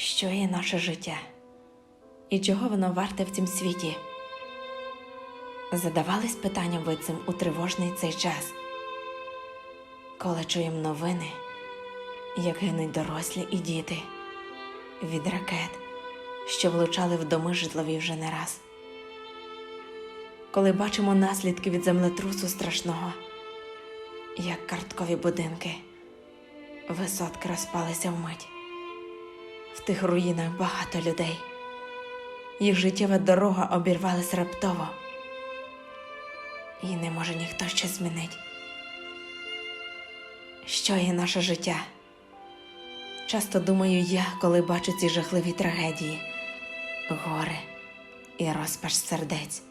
що є наше життя і чого воно варте в цім світі. Задавались питанням ви цим у тривожний цей час, коли чуємо новини, як гинуть дорослі і діти від ракет, що влучали в доми житлові вже не раз. Коли бачимо наслідки від землетрусу страшного, як карткові будинки, висотки розпалися вмить. В тих руїнах багато людей. Їх життєва дорога обірвалась раптово, і не може ніхто ще змінить. Що є наше життя? Часто думаю я, коли бачу ці жахливі трагедії, горе і розпач сердець.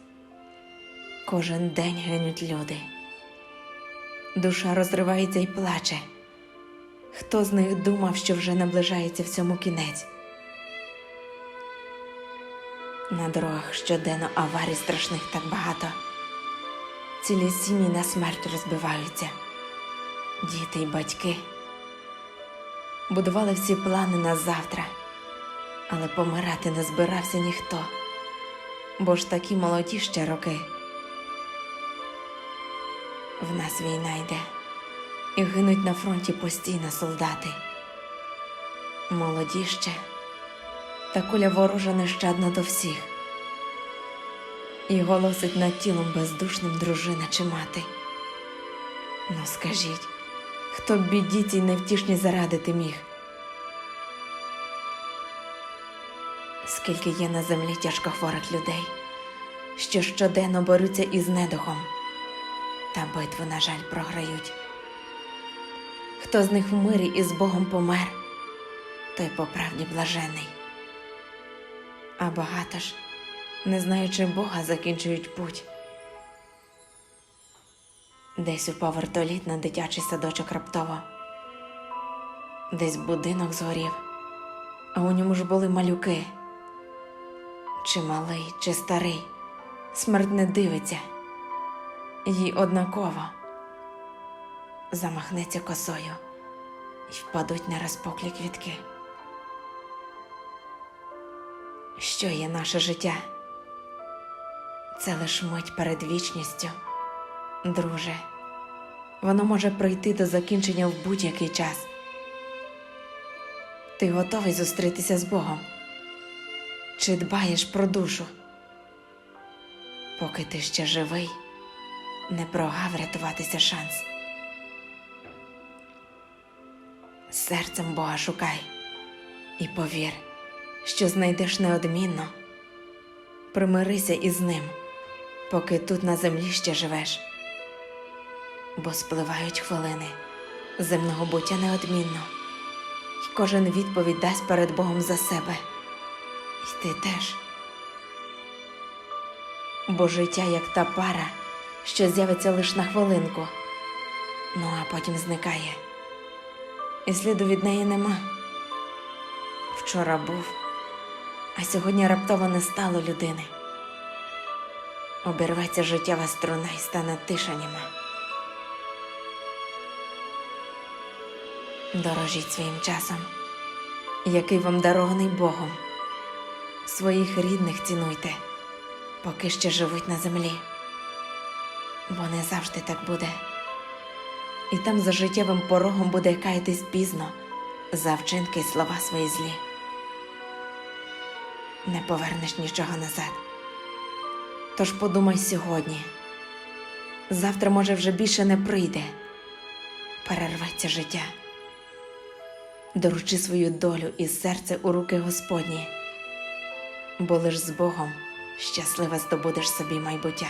Кожен день гинуть люди. Душа розривається і плаче. Хто з них думав, що вже наближається всьому кінець? На дорогах щоденно аварій страшних так багато. Цілі сім'ї на смерть розбиваються. Діти й батьки будували всі плани на завтра, але помирати не збирався ніхто, бо ж такі молоді ще роки. В нас війна йде, і гинуть на фронті постійно солдати. Молоді ще, та куля ворожа нещадна до всіх. І голосить над тілом бездушним дружина чи мати. Ну скажіть, хто б біді цій невтішні зарадити міг? Скільки є на землі тяжкохворих людей, що щоденно борються із недухом, та битву, на жаль, програють. Хто з них в мирі і з Богом помер, той по правді блажений. А багато ж, не знаючи Бога, закінчують путь. Десь упав вертоліт на дитячий садочок раптово, десь будинок згорів, а у ньому ж були малюки. Чи малий, чи старий, смерть не дивиться, їй однаково замахнеться косою і впадуть на розпоклі квітки. Що є наше життя? Це лиш мить перед вічністю, друже. Воно може прийти до закінчення в будь-який час. Ти готовий зустрітися з Богом? Чи дбаєш про душу? Поки ти ще живий, не прогав рятуватися шанс. Серцем Бога шукай. І повір, що знайдеш неодмінно. Примирися із ним, поки тут на землі ще живеш, бо спливають хвилини земного буття неодмінно, і кожен відповідь дасть перед Богом за себе, і ти теж. Бо життя як та пара, що з'явиться лише на хвилинку, ну а потім зникає і сліду від неї нема. Вчора був, а сьогодні раптово не стало людини. Обірветься життєва струна і стане тиша німа. Дорожіть своїм часом, який вам дарований Богом. Своїх рідних цінуйте, поки ще живуть на землі, бо не завжди так буде і там за життєвим порогом буде каятись пізно за вчинки й слова свої злі. Не повернеш нічого назад. Тож подумай сьогодні. Завтра, може, вже більше не прийде, перерветься життя. Доручи свою долю і серце у руки Господні, бо лиш з Богом щасливе здобудеш собі майбуття.